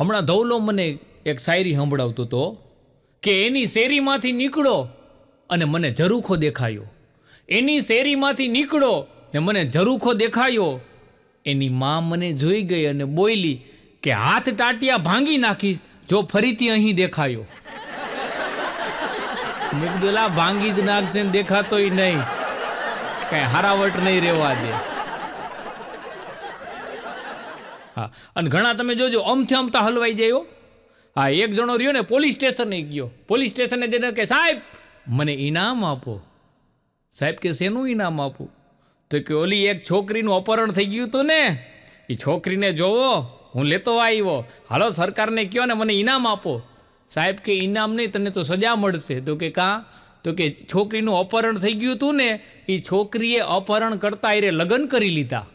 હમણાં ધવલો મને એક શાયરી સંભળાવતો હતો કે એની શેરીમાંથી નીકળો અને મને ઝરૂખો દેખાયો. એની શેરીમાંથી નીકળો ને મને ઝરૂખો દેખાયો. એની માં મને જોઈ ગઈ અને બોયલી કે હાથ ટાટિયા ભાંગી નાખીશ જો ફરીથી અહીં દેખાયો. મેં કીધું ભાંગી જ નાખશે ને દેખાતોય નહીં. કઈ હારાવટ નહીં રહેવા દે. હા. અને ઘણા તમે જોજો, અમથે અમતા હલવાઈ જાય હા. એક જણો રહ્યો ને પોલીસ સ્ટેશને ગયો. પોલીસ સ્ટેશને જઈને કે સાહેબ, મને ઇનામ આપો. સાહેબ કે, શેનું ઇનામ આપું? તો કે, ઓલી એક છોકરીનું અપહરણ થઈ ગયું હતું ને. એ છોકરીને જોવો, હું લેતો આવ્યો. હાલો, સરકારને કહો ને મને ઇનામ આપો. સાહેબ કે ઇનામ નહીં, તને તો સજા મળશે. તો કે, કાં? તો કે, છોકરીનું અપહરણ થઈ ગયું હતું ને એ છોકરીએ અપહરણ કરતા એ લગ્ન કરી લીધા.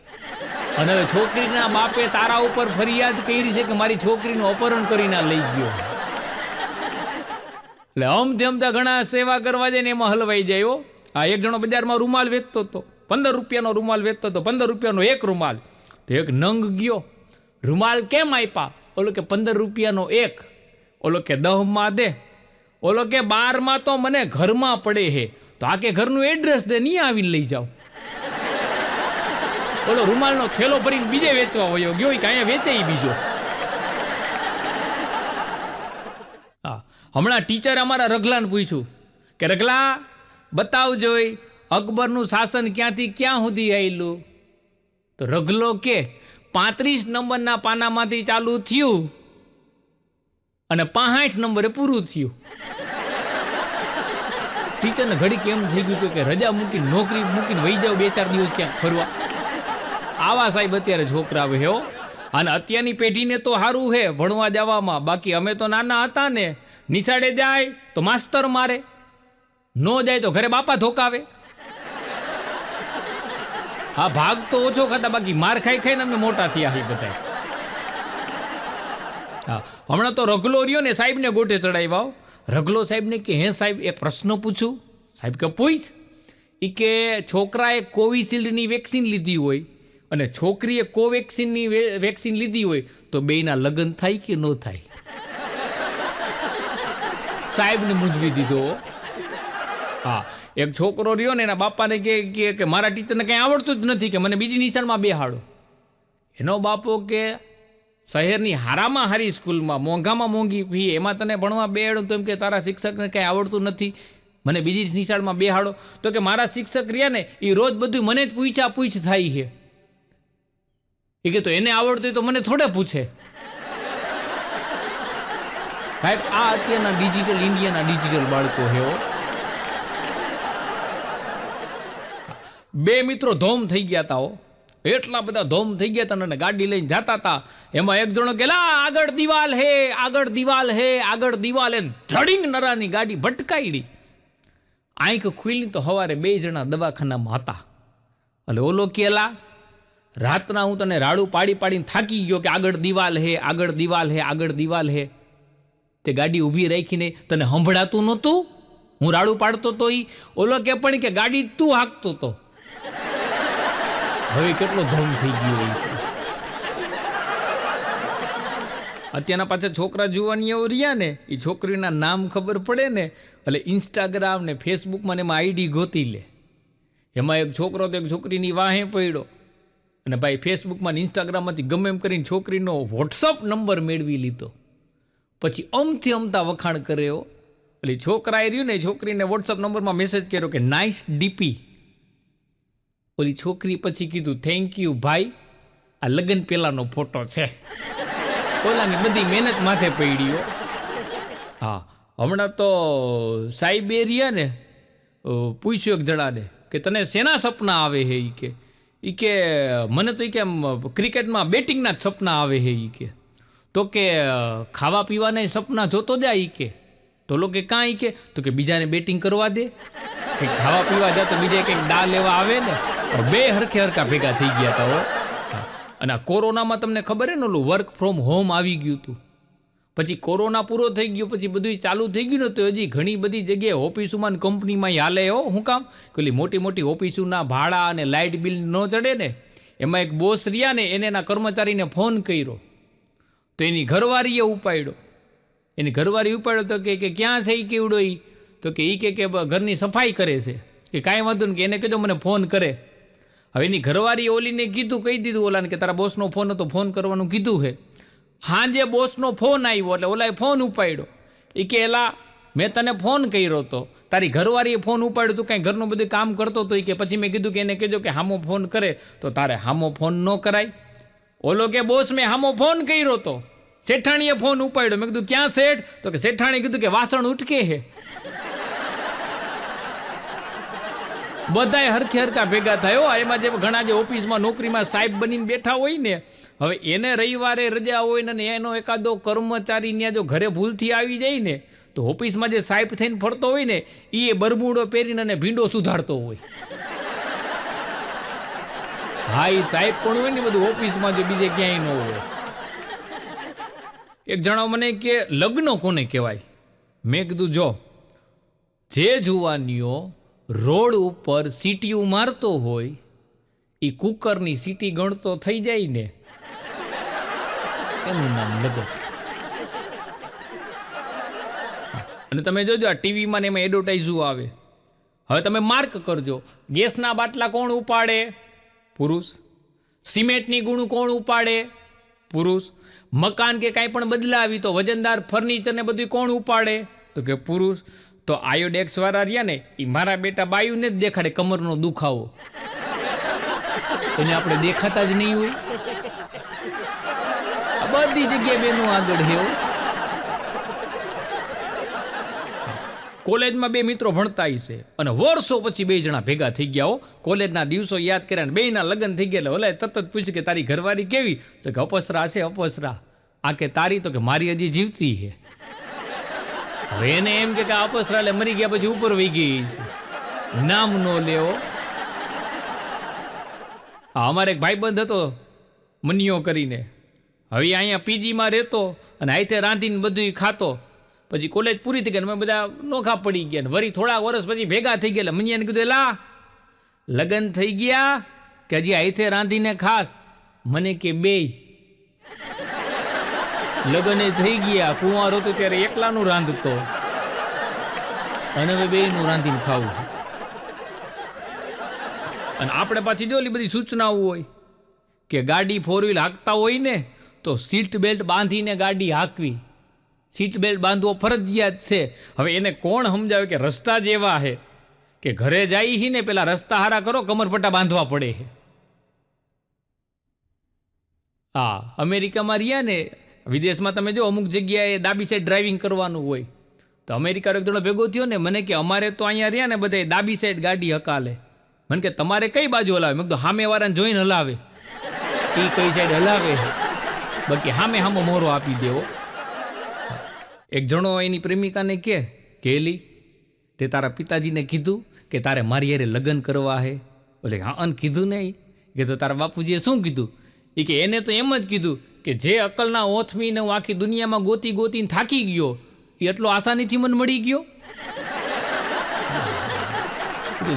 અને હવે છોકરીના બાપે તારા ઉપર ફરિયાદ કરી છે કે મારી છોકરીનું અપહરણ કરીને લઈ ગયો. એટલે અમથી અમતા ઘણા સેવા કરવા જાય ને એમાં હલવાઈ જાય આ એક જણો બજારમાં રૂમાલ વેચતો હતો. પંદર રૂપિયાનો રૂમાલ વેચતો હતો. પંદર રૂપિયાનો એક રૂમાલ. તો એક નંગ ગયો. રૂમાલ કેમ આપ્યા? ઓલો કે પંદર રૂપિયાનો એક. ઓલો કે દહમાં દે. ઓલો કે બારમાં તો મને ઘરમાં પડે હે. તો આ કે ઘરનું એડ્રેસ દે નહીં આવીને લઈ જાઓ. ઓલો રૂમાલનો થેલો ભરીને બીજે વેચવા વયો ગયો કે અહીંયા વેચે બીજો. હા, હમણાં ટીચર અમારા રગલાને પૂછ્યું કે રગલા બતાવજો જોઈ, અકબરનું શાસન ક્યાંથી ક્યાં સુધી આવેલું તો રગલો કે, પાંત્રીસ નંબરના પાનામાંથી ચાલુ થયું અને પાંઠ નંબરે પૂરું થયું. ટીચરને ઘડી એમ થઈ ગયું કે રજા મૂકીને, નોકરી મૂકીને વહી જાવ બે ચાર દિવસ ક્યાંક ફરવા. આવા સાહેબ અત્યારે છોકરા હો. અને અત્યારની પેઢીને તો સારું હે, ભણવા જવામાં. બાકી અમે તો નાના હતા ને, નિશાળે જાય તો માસ્તર મારે. ન જાય તો ઘરે બાપા ધોકાવે. હા ભાગ તો ઓછો ખાતા, બાકી માર ખાઈ ખાઈને અમે મોટા થયા છીએ બધા હા, હમણાં તો રગલો રહ્યો ને સાહેબને ગોટે ચડાવ્યા. રગલો સાહેબને કે, હે સાહેબ, એક પ્રશ્ન પૂછું. સાહેબ કે, પૂછ. એ કે, છોકરાએ કોવિશિલ્ડની વેક્સિન લીધી હોય અને છોકરીએ કોવેક્સિનની વેક્સિન લીધી હોય તો બેયના લગ્ન થાય કે ન થાય? સાહેબને મૂંઝવી દીધો હા. એક છોકરો રહ્યો ને એના બાપાને કે- કે મારા ટીચરને કંઈ આવડતું જ નથી કે મને બીજી નિશાળમાં બેહાડો. એનો બાપો કે, શહેરની હારામાં હારી સ્કૂલમાં, મોંઘામાં મોંઘી ફી, એમાં તને ભણવા બેહાડો તો એમ કે તારા શિક્ષકને કંઈ આવડતું નથી, મને બીજી જ નિશાળમાં બેહાડો. તો કે મારા શિક્ષક રહ્યા ને એ રોજ બધું મને જ પૂછા પૂછ થાય છે. એ કે તો એને આવડતું હોય તો મને થોડે પૂછે. સાહેબ આ અત્યારના ડિજિટલ ઇન્ડિયાના ડિજિટલ બાળકો છે હો. બે મિત્રો ધોમ થઈ ગયા હતા એટલા બધા ધોમ થઈ ગયા હતા અને ગાડી લઈને જતા હતા એમાં એક જણો કે આગળ દિવાલ હે, આગળ દિવાલ હે, આગળ દિવાલ એમ ધડીંગ નરાની ગાડી ભટકાઈડી આંખ ખુલી તો સવારે બે જણા દવાખાનામાં હતા. એટલે ઓલો કેલા રાતના હું તને રાડું પાડી પાડીને થાકી ગયો કે આગળ દિવાલ હે, આગળ દિવાલ હે, આગળ દિવાલ હે. તે ગાડી ઊભી રાખીને તને સંભળાતું નહોતું? હું રાડું પાડતો તો ઈ ઓલો કે પણ કે ગાડી તું હાંકતો તો. હવે કેટલો ધમ થઈ ગયો હોય છે. અત્યારના પાછા છોકરા જુવાનીઓ રહ્યા ને, એ છોકરીના નામ ખબર પડે ને, એટલે ઇન્સ્ટાગ્રામ ને ફેસબુકમાં ને એમાં આઈડી ગોતી લે. એમાં એક છોકરો તો એક છોકરીની વાહે પડ્યો. અને ભાઈ ફેસબુકમાં ને ઇન્સ્ટાગ્રામમાંથી ગમે એમ કરીને છોકરીનો વોટ્સઅપ નંબર મેળવી લીધો. પછી અમથી અમતા વખાણ કર્યો. એટલે છોકરાએ રહ્યું ને, છોકરીને વોટ્સઅપ નંબરમાં મેસેજ કર્યો કે નાઇસ ડીપી ઓલી છોકરી પછી કીધું થેન્ક યુ ભાઈ. આ લગ્ન પહેલાંનો ફોટો છે. ઓલાની બધી મહેનત માથે પડ્યો. હા, હમણાં તો સાઈબેરિયા ને પૂછ્યો પૂછ્યું એક જણાને કે, તને શેના સપના આવે હે? એ કે ઈ કે, મને તો ઈ કે ક્રિકેટમાં બેટિંગના જ સપના આવે હે ઈ કે. તો કે, ખાવા પીવાના સપના જોતો જાય ઈ કે. તો લોકો કે, કાં તો કે, બીજાને બેટિંગ કરવા દે. કે, ખાવા પીવા જાય તો બીજા કંઈક ડા લેવા આવે ને. બે હરખે હરખા ભેગા થઈ ગયા હતા અને આ કોરોનામાં તમને ખબર હે ને ઓલું વર્ક ફ્રોમ હોમ આવી ગયું હતું પછી કોરોના પૂરો થઈ ગયો, પછી બધું ચાલુ થઈ ગયું ને, તો હજી ઘણી બધી જગ્યાએ ઓફિસોમાં કંપનીમાં હાલે હો, હું કામ? પેલી મોટી મોટી ઓફિસોના ભાડા અને લાઇટ બિલ ન ચડે ને, એમાં એક બોસ રહ્યા ને, એને એના કર્મચારીને ફોન કર્યો. તો એની ઘરવાળીએ ઉપાડ્યો. એની ઘરવાળી ઉપાડ્યો તો કે ક્યાં છે એ કેવડો એ તો કે એ કે કે ઘરની સફાઈ કરે છે. કે કાંઈ વાંધો નહીં, કે એને કીધું મને ફોન કરે. હવે એની ઘરવાળી ઓલીને કીધું, કહી દીધું ઓલાને કે તારા બોસનો ફોન હતો, ફોન કરવાનું કીધું છે હાંજે બોસનો ફોન આવ્યો એટલે ઓલાએ ફોન ઉપાડ્યો. એ કે, એલા, મેં તને ફોન કર્યો હતો તારી ઘરવાળીએ ફોન ઉપાડ્યો તું, કાંઈ ઘરનું બધું કામ કરતો હતો એ કે, પછી મેં કીધું કે એને કહેજો કે હામો ફોન કરે. તો તારે હામો ફોન ન કરાય. ઓલો કે, બોસ, મેં હામો ફોન કર્યો હતો શેઠાણીએ ફોન ઉપાડ્યો. મેં કીધું, ક્યાં શેઠ? તો કે, શેઠાણીએ કીધું કે વાસણ ઉટકે હે. બધાય હરખે હરખા ભેગા થયો. એમાં જે ઘણા જે ઓફિસમાં નોકરીમાં સાહેબ બનીને બેઠા હોય ને, હવે એને રવિવારે રજા હોય ને એનો એકાદો કર્મચારી ત્યાં જો ઘરે ભૂલથી આવી જાય ને, તો ઓફિસમાં જે સાહેબ થઈને ફરતો હોય ને એ બરમુડો પહેરીને અને ભીંડો સુધારતો હોય. હા એ સાહેબ પણ હોય ને બધું ઓફિસમાં જો બીજે ક્યાંય ન હોય. એક જણાવ મને કે, લગ્ન કોને કહેવાય? મેં કીધું, જો, જે જુવાનીઓ રોડ ઉપર સીટીયું મારતો હોય એ કુકરની સીટી ગણતો થઈ જાય ને, એનું નામ લગત અને તમે જોજો, આ ટીવીમાં ને એમાં એડવર્ટાઇઝું આવે. હવે તમે માર્ક કરજો. ગેસના બાટલા કોણ ઉપાડે? પુરુષ. સિમેન્ટની ગુણ કોણ ઉપાડે? પુરુષ. મકાન કે કાંઈ પણ બદલાવી તો વજનદાર ફર્નિચર ને બધું કોણ ઉપાડે? તો કે પુરુષ. તો આયોડેક્સ વાળા રહ્યા ને એ મારા બેટા બાયુને જ દેખાડે કમરનો દુખાવો. એને આપણે દેખાતા જ નહીં હોય. બધી જગ્યાએ બેનું આગળ છે હો. કોલેજમાં બે મિત્રો ભણતા હશે અને વર્ષો પછી બે જણા ભેગા થઈ ગયા હો. કોલેજના દિવસો યાદ કર્યા ને બેયના લગ્ન થઈ ગયા એટલે ઓલાએ તરત પૂછ્યું કે તારી ઘરવાળી કેવી? તો કે અપસરા છે અપસરા. આ કે તારી તો કે મારી હજી જીવતી છે. હવે એને એમ કે કે આ અપસરા મરી ગયા પછી ઉપર વહી ગઈ નામ નો લેવો. અમારે એક ભાઈબંધ હતો મનિયો કરીને. હવે અહીંયા પીજીમાં રહેતો અને આઈતે રાંધીને બધું ખાતો. પછી કોલેજ પૂરી થઈ ગઈ અમે બધા નોખા પડી ગયા વળી થોડા વર્ષ પછી ભેગા થઈ ગયા મનિયાને કીધું લા, લગ્ન થઈ ગયા કે હજી આઈતે રાંધીને ખાસ? મને કે બેય. લગ્ન થઈ ગયા, કુંવારો હતો ત્યારે એકલાનું રાંધતો. અને હવે બેયનું રાંધીને ખાવું. અને આપણે પાછી જો ઓલી બધી સૂચનાઓ હોય કે ગાડી ફોર વ્હીલ હાંકતા હોય ને, તો સીટ બેલ્ટ બાંધીને ગાડી હાંકવી. સીટ બેલ્ટ બાંધવો ફરજિયાત છે. હવે એને કોણ સમજાવે કે રસ્તા જેવા છે કે ઘરે જાય હી ને પેલા રસ્તા હારા કરો, કમરપટ્ટા બાંધવા પડે હા, અમેરિકામાં રહ્યા ને વિદેશમાં તમે જો અમુક જગ્યાએ ડાબી સાઈડ ડ્રાઇવિંગ કરવાનું હોય, તો અમેરિકાનો એક જણો ભેગો થયો ને, મને કે અમારે તો અહીંયા રહ્યા ને બધે ડાબી સાઈડ ગાડી હકાલે. મને કે તમારે કઈ બાજુ હલાવે? મેં કીધું સામે વાળાને જોઈને હલાવે. એ કઈ સાઈડ હલાવે? બાકી સામે હામો મોરો આપી દેવો એક જણો એની પ્રેમિકાને કે કેલી તે તારા પિતાજીને કીધું કે તારે મારી હારે લગ્ન કરવા હે. બોલે હા, અન કીધું નહીં. કે તો તારા બાપુજીએ શું કીધું? એ કે એને તો એમ જ કીધું કે જે અકલના ઓથમીને હું આખી દુનિયામાં ગોતી ગોતીને થાકી ગયો, એ એટલો આસાનીથી મને મળી ગયો?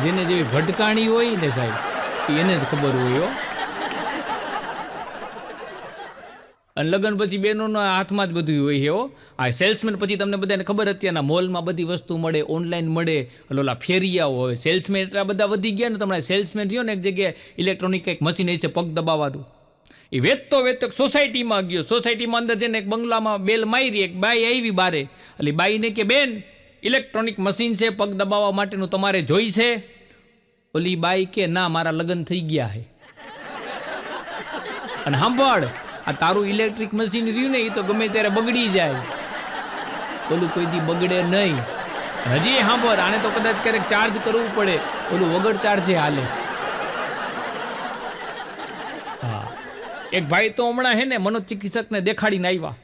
જેને જેવી ભટકાણી હોય ને સાહેબ એને જ ખબર હોય અને લગ્ન પછી બહેનોના હાથમાં જ બધું હોય હો. આ સેલ્સમેન પછી તમને બધાને ખબર અત્યારના મોલમાં બધી વસ્તુ મળે ઓનલાઈન મળે ઓલા ફેરિયાઓ હોય સેલ્સમેન એટલા બધા વધી ગયા ને તમને સેલ્સમેન થયો ને એક જગ્યાએ ઇલેક્ટ્રોનિક કંઈક મશીન છે પગ દબાવવાનું એ વેચતો વેચતો સોસાયટીમાં ગયો. સોસાયટીમાં અંદર જઈને એક બંગલામાં બેલ મારી, એક બાઈ આવી બારે. એટલે બાઈને કે, બેન ઇલેક્ટ્રોનિક મશીન છે, પગ દબાવવા માટેનું તમારે જોઈ છે? ઓલી બાઈ કે, ના, મારા લગ્ન થઈ ગયા છે. અને સાંભળ, આ તારું ઇલેક્ટ્રિક મશીન રહ્યું ને એ તો ગમે ત્યારે બગડી જાય. ઓલું કોઈ દી બગડે નહીં. હજી સાંભળ, આને તો કદાચ ક્યારેક ચાર્જ કરવું પડે. ઓલું વગર ચાર્જે હાલે. એક ભાઈ તો હમણાં હે ને મનોચિકિત્સકને દેખાડીને આવ્યા.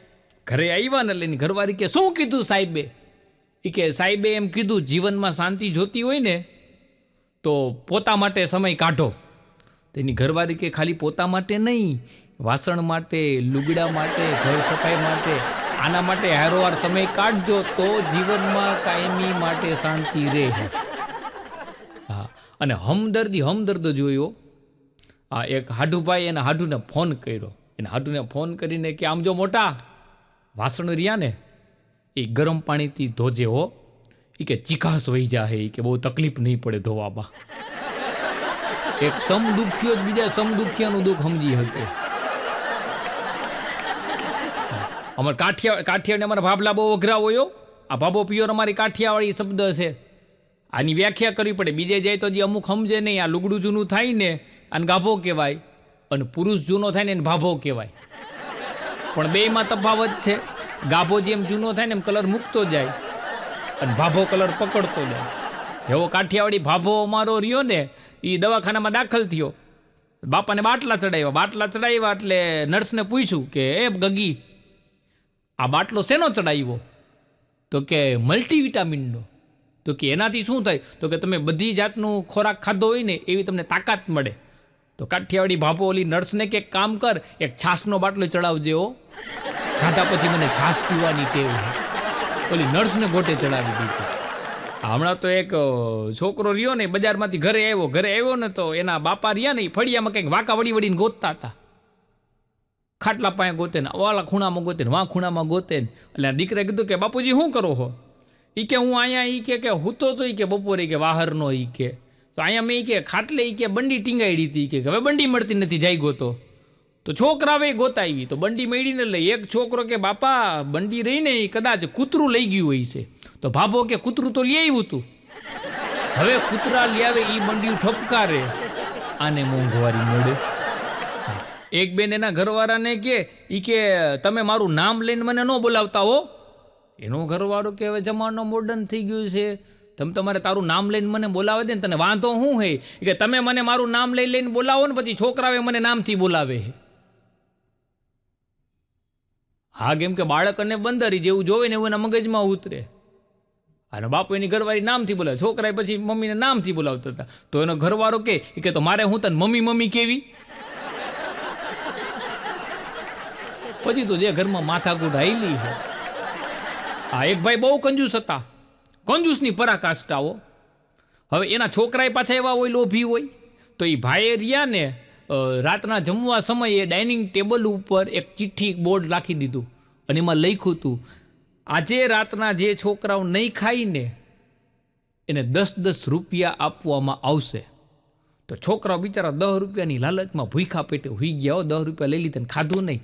ઘરે આવ્યા ને એટલે ઘરવાળી કે, શું કીધું સાહેબે? એ કે, સાહેબે એમ કીધું, જીવનમાં શાંતિ જોતી હોય ને, તો પોતા માટે સમય કાઢો. તેની ઘરવાળી કે, ખાલી પોતા માટે નહીં, વાસણ માટે, લુગડા માટે, ઘર સફાઈ માટે, આના માટે હારોવાર સમય કાઢજો, તો જીવનમાં કાયમી માટે શાંતિ રહે. હા. અને હમદર્દી, હમદર્દ જોયો. આ એક હાડુભાઈ એના હાડુને ફોન કર્યો. એને હાડુને ફોન કરીને કે, આમ જો મોટા, વાસણ રહ્યા ને એ ગરમ પાણીથી ધોજે હો. એ કે ચીકાસ વહી જાહે એ કે બહુ તકલીફ નહીં પડે ધોવામાં. એક સમદુખ્યો જ બીજા સમદુખિયાનું દુઃખ સમજી શકે. અમારે કાઠિયા, કાઠિયાવાડી અમારા ભાભલા બહુ અઘરા હોય આ ભાભો પિયોર અમારી કાઠિયાવાળી શબ્દ છે. આની વ્યાખ્યા કરવી પડે. બીજે જાય તો જે અમુક સમજે નહીં, આ લુગડું જૂનું થાય ને, આને ગાભો કહેવાય, અને પુરુષ જૂનો થાય ને, એને ભાભો કહેવાય. પણ બેયમાં તફાવત છે. ગાભો જેમ જૂનો થાય ને, એમ કલર મૂકતો જાય, અને ભાભો કલર પકડતો જાય. એવો કાઠિયાવાડી ભાભો અમારો રહ્યો ને એ દવાખાનામાં દાખલ થયો. બાપાને બાટલા ચડાવ્યા. બાટલા ચડાવ્યા એટલે નર્સને પૂછ્યું કે, એ ગગી, આ બાટલો શેનો ચડાવ્યો? તો કે, મલ્ટીવિટામિનનો. તો કે એનાથી શું થાય? તો કે તમે બધી જાતનું ખોરાક ખાધો હોય ને, એવી તમને તાકાત મળે. તો કાઠિયાવાડી ભાભો ઓલી નર્સને કે કામ કર, એક છાસનો બાટલો ચડાવજે ઓ ખાધા પછી મને છાસ પીવાની ટેવ ઓલી નર્સને ગોટે ચડાવી દીધી. હમણાં તો એક છોકરો રહ્યો ને, બજારમાંથી ઘરે આવ્યો ઘરે આવ્યો ને તો એના બાપા રહ્યા ને, ફળિયામાં કંઈક વાંકા વળી વળીને ગોતતા હતા. ખાટલા પાસે ગોતે ને ઓલા ખૂણામાં ગોતે ને, વાં ખૂણામાં ગોતે ને. એટલે દીકરાએ કીધું કે, બાપુજી, શું કરો છો એ કે હું અહીંયા એ કે કે હૂતો તો ઈ કે બપોરે કે વાહરનો એ કે. તો અહીંયા મેં એ કે ખાટલે એ કે બંડી ટીંગાડી હતી કે હવે બંડી મળતી નથી, જાય ગોતો. તો છોકરાવે ગોતાવી. તો બંડી મેળીને લઈ, એક છોકરો કે બાપા, બંડી રહીને એ કદાચ કૂતરું લઈ ગયું હોય છે. તો ભાભો કે કૂતરું તો લઈ આવ્યું હતું હવે કૂતરા લઈ આવે એ બંડી ઠપકારે. આને મોંઘવારી મળે. એક બેન એના ઘરવાળાને કે એ કે, તમે મારું નામ લઈને મને ન બોલાવતા હો. એનો ઘરવાળો કે હવે જમાનો મોડર્ન થઈ ગયું છે? તમે તમારે તારું નામ લઈને મને બોલાવે દે ને તને વાંધો શું હે? કે તમે મને મારું નામ લઈ લઈને બોલાવો ને પછી છોકરાવે મને નામથી બોલાવે હા. કેમ કે બાળક અને બંદરી જેવું જોવે ને એવું એના મગજમાં ઉતરે. અને બાપુ એની ઘરવાળી નામથી બોલાવે. છોકરાએ પછી મમ્મીને નામથી બોલાવતા હતા. તો એનો ઘરવાળો કે કે તો મારે હું તને મમ્મી મમ્મી કેવી? પછી તો જે ઘરમાં માથાકૂટ હાઈલી છે આ એક ભાઈ બહુ કંજૂસ હતા. કંજૂસની પરાકાષ્ઠાઓ. હવે એના છોકરાએ પાછા એવા હોય, લોભી હોય, તો એ ભાઈએ રહ્યા ને રાતના જમવા સમયે ડાઇનિંગ ટેબલ ઉપર એક ચિઠ્ઠી બોર્ડ રાખી દીધું. અને એમાં લખ્યું હતું, આજે રાતના જે છોકરાઓ નહીં ખાઈને એને દસ દસ રૂપિયા આપવામાં આવશે. તો છોકરાઓ બિચારા દસ રૂપિયાની લાલચમાં ભૂખા પેટે હોઈ ગયા હો, દસ રૂપિયા લઈ લીધા ખાધું નહીં.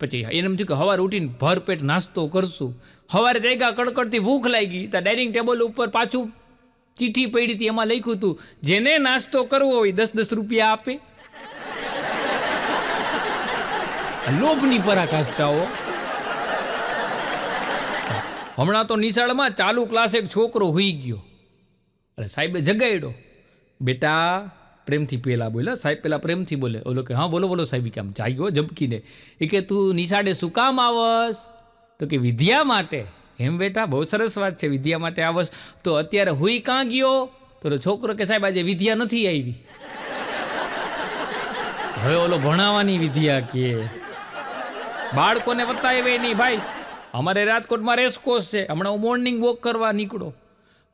પછી એને એમ થયું કે સવારે ઉઠીને ભરપેટ નાસ્તો કરશું. સવારે જગ્યા કડકડતી ભૂખ લાગી. તો ડાઇનિંગ ટેબલ ઉપર પાછું ચીઠી પડી હતી, એમાં લખ્યું હતું, જેને નાસ્તો કરવો હોય દસ દસ રૂપિયા આપે. લોભની પરાકાષ્ઠાઓ હમણાં તો નિશાળમાં ચાલુ ક્લાસ એક છોકરો હોઈ ગયો. અરે સાહેબે જગાડ્યો. બેટા, પ્રેમથી પહેલાં બોલ્યા સાહેબ પહેલાં પ્રેમથી બોલે. ઓલો કે, હા, બોલો બોલો સાહેબ કે આમ જાગ્યો? જબકીને એ કે, તું નિશાળે શું કામ આવસ? તો કે વિદ્યા માટે, એમ બેટા, બહુ સરસ વાત છે, વિદ્યા માટે આવસ તો અત્યારે હુઈ કાં ગયો? તો છોકરો કે સાહેબ, આજે વિદ્યા નથી આવી. હવે ઓલો ભણાવવાની વિદ્યા કે. બાળકોને બતાવે નહીં, ભાઈ. અમારે રાજકોટમાં રેસકોર્સ છે. હમણાં હું મોર્નિંગ વોક કરવા નીકળો.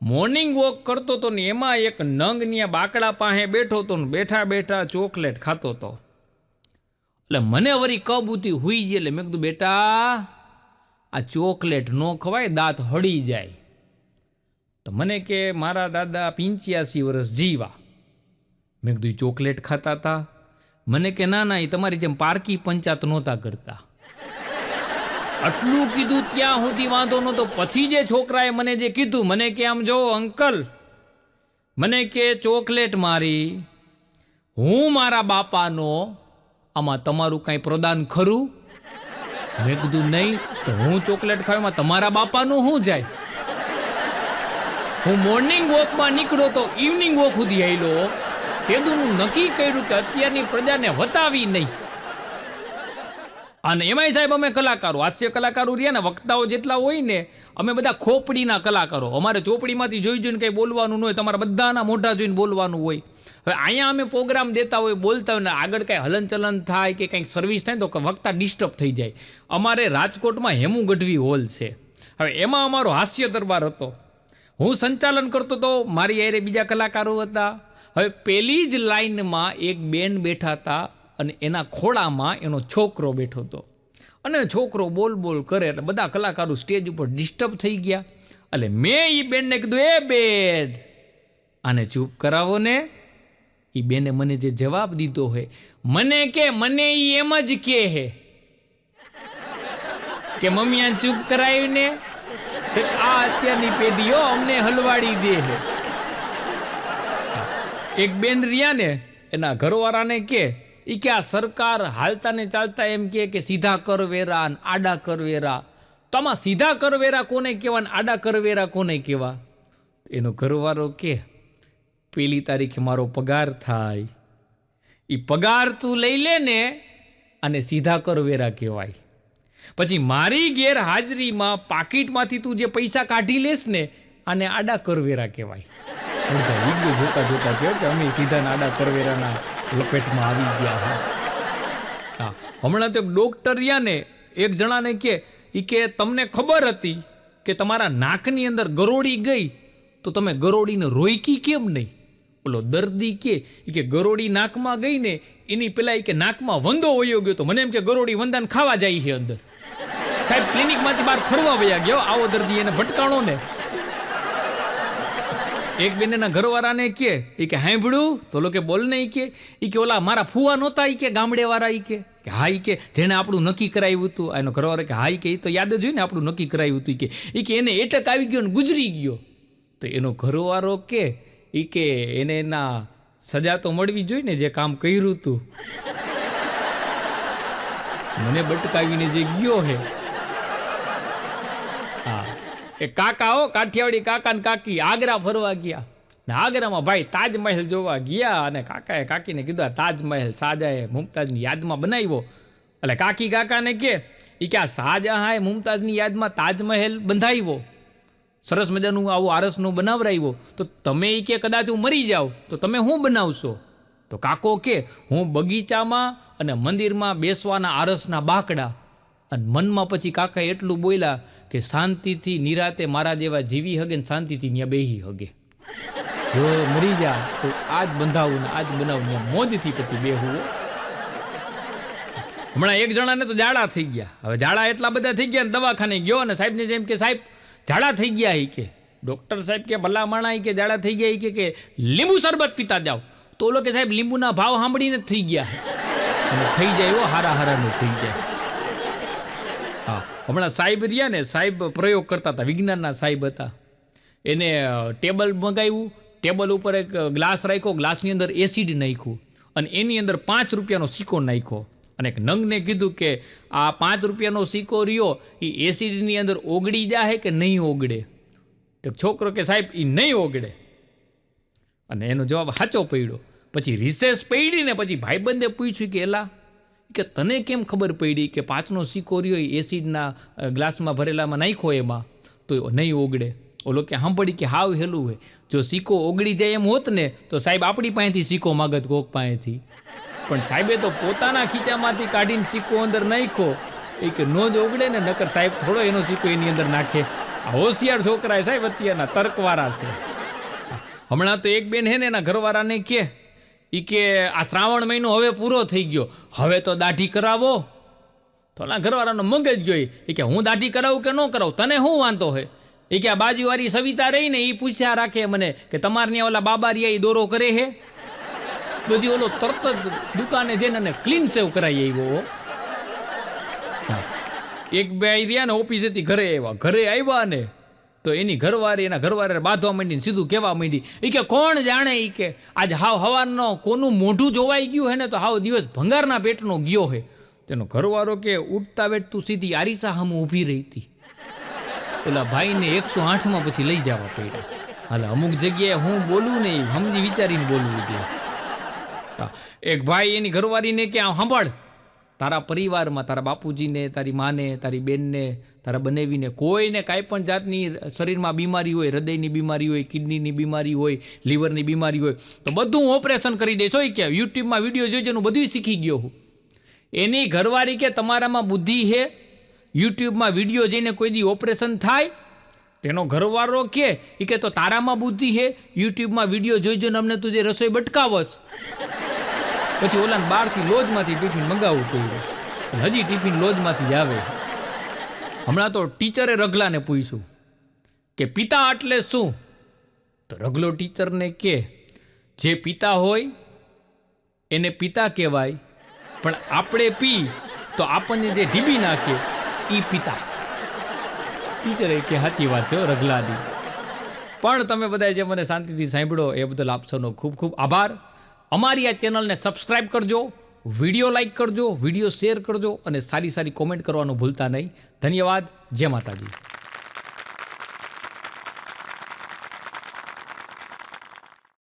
મોર્નિંગ વોક કરતો તો ને એમાં એક નંગની બાકડા પાસે બેઠો હતો ને બેઠા બેઠા ચોકલેટ ખાતો તો. એટલે મને વરી કબ ઉતી હુઈ ગઈ એટલે મેં કીધું, બેટા આ ચોકલેટ ન ખવાય, દાંત હળી જાય. તો મને કે, મારા દાદા પિંચ્યાસી વર્ષ જીવા. મેં કીધું, "ઈ ચોકલેટ ખાતા હતા મને કે, ના ના એ તમારી જેમ પારકી પંચાત નહોતા કરતા. આટલું કીધું, ત્યાં સુધી વાંધો નહોતો. પછી જે છોકરાએ મને જે કીધું, મને કે, આમ જો, અંકલ, મને કે, ચોકલેટ મારી, હું મારા બાપાનો, આમાં તમારું કાંઈ પ્રદાન ખરું? મેં કીધું, નહીં, તો હું ચોકલેટ ખાવામાં તમારા બાપાનું શું જાય? હું મોર્નિંગ વોકમાં નીકળ્યો તો ઇવનિંગ વોક સુધી આવેલો તેનું નક્કી કર્યું કે અત્યારની પ્રજાને વતાવી નહીં. અને એમાંય સાહેબ અમે કલાકારો, હાસ્ય કલાકારો રહ્યા ને, વક્તાઓ જેટલા હોય ને, અમે બધા ખોપડીના કલાકારો. અમારે ચોપડીમાંથી જોઈ જોઈને કંઈ બોલવાનું ન હોય, તમારા બધાના મોઢા જોઈને બોલવાનું હોય. હવે અહીંયા અમે પ્રોગ્રામ દેતા હોય, બોલતા હોય ને, આગળ કાંઈ હલનચલન થાય કે કંઈક સર્વિસ થાય તો વક્તા ડિસ્ટર્બ થઈ જાય. અમારે રાજકોટમાં હેમુ ગઢવી હોલ છે. હવે એમાં અમારો હાસ્ય દરબાર હતો. હું સંચાલન કરતો તો મારી યારે બીજા કલાકારો હતા. હવે પહેલી જ લાઈનમાં એક બેન બેઠા હતા અને એના ખોળામાં એનો છોકરો બેઠો હતો. અને છોકરો બોલ બોલ કરે એટલે બધા કલાકારો સ્ટેજ ઉપર ડિસ્ટર્બ થઈ ગયા. એટલે મેં એ બેનને કીધું, એ બેન! આને ચૂપ કરાવો ને. એ બેને મને જે જવાબ દીધો હે, મને કે, મને એ એમ જ કે હે. કે મમ્મી આ ચૂપ કરાવીને? આ અત્યારની પેઢીઓ અમને હલવાડી દે હે. એક બેન રહ્યા ને, એના ઘરવાળાને કે ઈ કે આ સરકાર હાલતા ને ચાલતા એમ કહે કે સીધા કરવેરા ને આડા કરવેરા તો આમાં સીધા કરવેરા કોને કહેવા આડા કરવેરા કોને કહેવા એનો ઘરવાળો કે પેલી તારીખે મારો પગાર થાય. એ પગાર તું લઈ લે ને અને સીધા કરવેરા કહેવાય. પછી મારી ગેરહાજરીમાં પાકીટમાંથી તું જે પૈસા કાઢી લેશ ને, આને આડા કરવેરા કહેવાય. જોતા જોતા કહો કે અમે સીધા આડા કરવેરાના લપેટમાં આવી ગયા હા. હમણાં તો ડોક્ટર ને એક જણાને કે એ કે, તમને ખબર હતી કે તમારા નાકની અંદર ગરોળી ગઈ? તો તમે ગરોળીને રોયકી કેમ નહીં? ઓલો દર્દી કે એ કે, ગરોળી નાકમાં ગઈ ને, એની પેલા એ કે નાકમાં વંદો વયો ગયો તો મને એમ કે ગરોળી વંદાને ખાવા જાય છે અંદર. સાહેબ, ક્લિનિકમાંથી બહાર ફરવા વયા ગયો, આવો દર્દી એને ભટકાણો ને. એક બેન ઘરવાળાને કે એ કે, હાંભળ્યું? તો લોકો બોલ ને કે. ઈ કે, ઓલા, મારા ફુવા નહોતા એ કે ગામડે વાળા ઈ કે. કે, હા કે જેને આપણું નક્કી કરાવ્યું હતું. એનો ઘરવાળો કે, હા કે એ તો યાદ જ હોય ને આપણું નક્કી કરાવ્યું હતું કે. એ કે, એને એટક આવી ગયો ને ગુજરી ગયો. તો એનો ઘરવાળો કે એ કે, એને એના સજા તો મળવી જોઈએ ને જે કામ કર્યું હતું મને બટકાવીને જે ગયો હે. હા. એ કાકા હો, કાઠિયાવાડી કાકા ને કાકી આગ્રા ફરવા ગયા. ને આગ્રામાં ભાઈ તાજમહેલ જોવા ગયા અને કાકાએ કાકીને કીધું તાજમહેલ શાહજહાએ મુમતાજની યાદમાં બનાવ્યો. એટલે કાકી કાકાને કે એ કે આ શાહજહાએ મુમતાજની યાદમાં તાજમહેલ બંધાવ્યો. સરસ મજાનું આવું આરસનું બનાવરાવ્યો. તો તમે એ કે કદાચ હું મરી જાઉં, તો તમે શું બનાવશો? તો કાકો કે, હું બગીચામાં અને મંદિરમાં બેસવાના આરસના બાકડા. અને મનમાં પછી કાકા એટલું બોલ્યા કે શાંતિથી નિરાતે મારા જેવા જીવી હગે ને શાંતિથી ત્યાં બેહી હગે. જો મરી જા તો આજ બંધાવું ને આજ બનાવું ને મોજથી પછી બેહવું હમણાં એક જણાને તો જાડા થઈ ગયા. હવે ઝાડા એટલા બધા થઈ ગયા ને દવાખાને ગયો અને સાહેબને જેમ કે સાહેબ ઝાડા થઈ ગયા હી કે. ડૉક્ટર સાહેબ કે, ભલા માણા કે ઝાડા થઈ ગયા એ કે લીંબુ શરબત પીતા જાઓ. તો ઓલો કે સાહેબ, લીંબુના ભાવ સાંભળીને થઈ ગયા. થઈ જાય એવો હારા હારાનું થઈ હા હમણાં સાહેબ રહ્યા ને, સાહેબ પ્રયોગ કરતા હતા, વિજ્ઞાનના સાહેબ હતા. એને ટેબલ મંગાવ્યું, ટેબલ ઉપર એક ગ્લાસ રાખ્યો, ગ્લાસની અંદર એસિડ નાખ્યું અને એની અંદર પાંચ રૂપિયાનો સિક્કો નાખ્યો. અને એક નંગને કીધું કે, આ પાંચ રૂપિયાનો સિક્કો રહ્યો એ એસિડની અંદર ઓગળી જાય કે નહીં ઓગળે? તો છોકરો કે, સાહેબ એ નહીં ઓગળે. અને એનો જવાબ સાચો પડ્યો. પછી રિસેસ પડી ને પછી ભાઈબંધે પૂછ્યું કે, એલા કે તને કેમ ખબર પડી કે પાંચનો સિક્કો રહ્યો એસિડના ગ્લાસમાં ભરેલામાં નાખ્યો એમાં? તો નહીં ઓગળે. ઓલો કે સાંભળી કે હાવ હેલું હોય જો સિક્કો ઓગળી જાય એમ હોત ને, તો સાહેબ આપણી પાસેથી સિક્કો માગત કોક પાસેથી. પણ સાહેબે તો પોતાના ખીચામાંથી કાઢીને સિક્કો અંદર નાખ્યો. એ કે નો જ ઓગળે ને, નકર સાહેબ થોડો એનો સિક્કો એની અંદર નાખે. આ હોશિયાર છોકરા સાહેબ અત્યારના તર્કવાળા છે. હમણાં તો એક બેન હે ને એના ઘરવાળાને કે ઈ કે આ શ્રાવણ મહિનો હવે પૂરો થઈ ગયો. હવે તો દાઢી કરાવો. તો ના ઘરવાળાનો મગજ ગયો. એ કે હું દાઢી કરાવું કે ન કરાવું? તને શું વાંધો હે? એ કે આ બાજુવાળી સવિતા રહીને એ પૂછ્યા રાખે મને કે તમારે ત્યાં ઓલા બાબારિયા એ દોરો કરે હે? પછી ઓલો તરત જ દુકાને જઈને અને ક્લીન સેવ કરાવી આવ્યો. એક બે રહ્યા ને ઓફિસેથી ઘરે આવ્યા. ઘરે આવ્યા ને તો એની ઘરવાળી એના ઘરવારે બાંધવા માંડીને સીધું કહેવા માંડી. એ કે, કોણ જાણે એ કે, આજ હાવ હવારનો કોનું મોઢું જોવાઈ ગયું હે ને તો હાવ દિવસ ભંગારના પેટનો ગયો હે. તેનો ઘરવાળો કે ઉઠતા વેઠતું સીધી આરીસા સામે ઊભી રહી હતી પેલા ભાઈને એકસો આઠમાં પછી લઈ જવા પડ્યા. હાલ અમુક જગ્યાએ હું બોલું ને સમજી વિચારીને બોલવું જોઈએ. એક ભાઈ એની ઘરવાળીને કે, આ, સાંભળ. તારા પરિવારમાં તારા બાપુજીને, તારી માને, તારી બેનને તારા બનાવીને કોઈને કાંઈ પણ જાતની શરીરમાં બીમારી હોય, હૃદયની બીમારી હોય, કિડનીની બીમારી હોય, લીવરની બીમારી હોય, તો બધું હું ઓપરેશન કરી દઈશ. હોય કે, યુટ્યુબમાં વીડિયો જોઈજો જોઈને બધું શીખી ગયો હું. એની ઘરવાળી કે, તમારામાં બુદ્ધિ છે યુટ્યુબમાં વીડિયો જઈને કોઈ દી ઓપરેશન થાય? તેનો ઘરવાળો કે એ કે તો તારામાં બુદ્ધિ છે યુટ્યુબમાં વીડિયો જોઈ જોઈને અમને તું જે રસોઈ બટકાવશ. પછી ઓલાને બહારથી લોજમાંથી ટિફિન મંગાવવું પડ્યું હજી ટિફિન લોજમાંથી જ આવે. હમણાં તો ટીચરે રગલાને પૂછ્યું કે, પિતા એટલે શું? તો રગલો ટીચરને કે, જે પિતા હોય, એને પિતા કહેવાય. પણ આપણે પી તો આપણને જે ઢીબી નાખે એ પિતા. ટીચરે કે, સાચી વાત છે રગલાની પણ તમે બધા જે મને શાંતિથી સાંભળો, એ બદલ આપ સૌનો ખૂબ ખૂબ આભાર. અમારી આ ચેનલને સબસ્ક્રાઇબ કરજો. વીડિયો લાઇક કરજો, વીડિયો શેર કરજો અને સારી સારી કોમેન્ટ કરવાનું ભૂલતા નહીં. ધન્યવાદ, જય માતાજી.